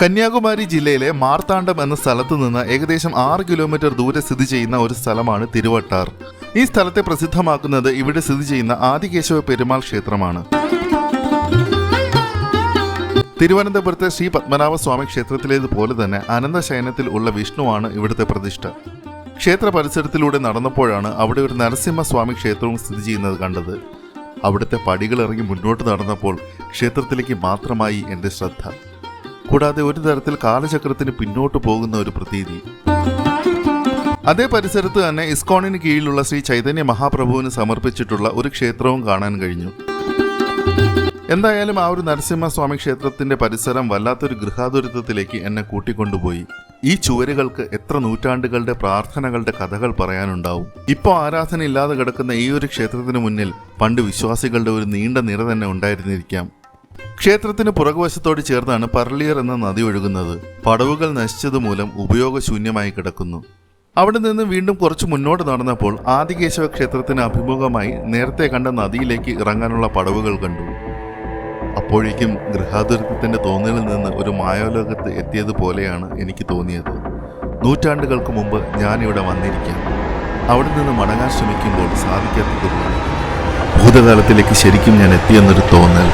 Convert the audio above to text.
കന്യാകുമാരി ജില്ലയിലെ മാർത്താണ്ഡം എന്ന സ്ഥലത്ത് നിന്ന് ഏകദേശം ആറ് കിലോമീറ്റർ ദൂരെ സ്ഥിതി ചെയ്യുന്ന ഒരു സ്ഥലമാണ് തിരുവട്ടാർ. ഈ സ്ഥലത്തെ പ്രസിദ്ധമാക്കുന്നത് ഇവിടെ സ്ഥിതി ചെയ്യുന്ന ആദികേശവ പെരുമാൾ ക്ഷേത്രമാണ്. തിരുവനന്തപുരത്തെ ശ്രീ പത്മനാഭ സ്വാമി ക്ഷേത്രത്തിലേതുപോലെ തന്നെ അനന്തശയനത്തിൽ ഉള്ള വിഷ്ണുവാണ് ഇവിടുത്തെ പ്രതിഷ്ഠ. ക്ഷേത്ര പരിസരത്തിലൂടെ നടന്നപ്പോഴാണ് അവിടെ ഒരു നരസിംഹസ്വാമി ക്ഷേത്രവും സ്ഥിതി ചെയ്യുന്നത് കണ്ടത്. അവിടുത്തെ പടികളിറങ്ങി മുന്നോട്ട് നടന്നപ്പോൾ ക്ഷേത്രത്തിലേക്ക് മാത്രമായി എന്റെ ശ്രദ്ധ. കൂടാതെ ഒരു തരത്തിൽ കാലചക്രത്തിന് പിന്നോട്ട് പോകുന്ന ഒരു പ്രതീതി. അതേ പരിസരത്ത് തന്നെ ഇസ്കോണിന് കീഴിലുള്ള ശ്രീ ചൈതന്യ മഹാപ്രഭുവിന് സമർപ്പിച്ചിട്ടുള്ള ഒരു ക്ഷേത്രവും കാണാൻ കഴിഞ്ഞു. എന്തായാലും ആ ഒരു നരസിംഹസ്വാമി ക്ഷേത്രത്തിന്റെ പരിസരം വല്ലാത്തൊരു ഗൃഹാതുരിതത്തിലേക്ക് എന്നെ കൂട്ടിക്കൊണ്ടുപോയി. ഈ ചുവരുകൾക്ക് എത്ര നൂറ്റാണ്ടുകളുടെ പ്രാർത്ഥനകളുടെ കഥകൾ പറയാനുണ്ടാവും. ഇപ്പോൾ ആരാധന ഇല്ലാതെ കിടക്കുന്ന ഈ ഒരു ക്ഷേത്രത്തിന് മുന്നിൽ പണ്ട് വിശ്വാസികളുടെ ഒരു നീണ്ട നിര തന്നെ ഉണ്ടായിരുന്നിരിക്കാം. ക്ഷേത്രത്തിന് പുറകുവശത്തോട് ചേർന്നാണ് പർളിയർ എന്ന നദി ഒഴുകുന്നത്. പടവുകൾ നശിച്ചതുമൂലം ഉപയോഗശൂന്യമായി കിടക്കുന്നു. അവിടെ നിന്ന് വീണ്ടും കുറച്ച് മുന്നോട്ട് നടന്നപ്പോൾ ആദികേശവ ക്ഷേത്രത്തിന് അഭിമുഖമായി നേരത്തെ കണ്ട നദിയിലേക്ക് ഇറങ്ങാനുള്ള പടവുകൾ കണ്ടു. അപ്പോഴേക്കും ഗൃഹാതുരത്വത്തിന്റെ തോന്നലിൽ നിന്ന് ഒരു മായാലോകത്ത് എത്തിയതുപോലെയാണ് എനിക്ക് തോന്നിയത്. നൂറ്റാണ്ടുകൾക്ക് മുമ്പ് ഞാനിവിടെ വന്നിരിക്കാം. അവിടെ നിന്ന് മടങ്ങാൻ ശ്രമിക്കുമ്പോൾ സാധിക്കാത്തതുകൊണ്ട് ഭൂതകാലത്തിലേക്ക് ശരിക്കും ഞാൻ എത്തിയെന്നൊരു തോന്നൽ.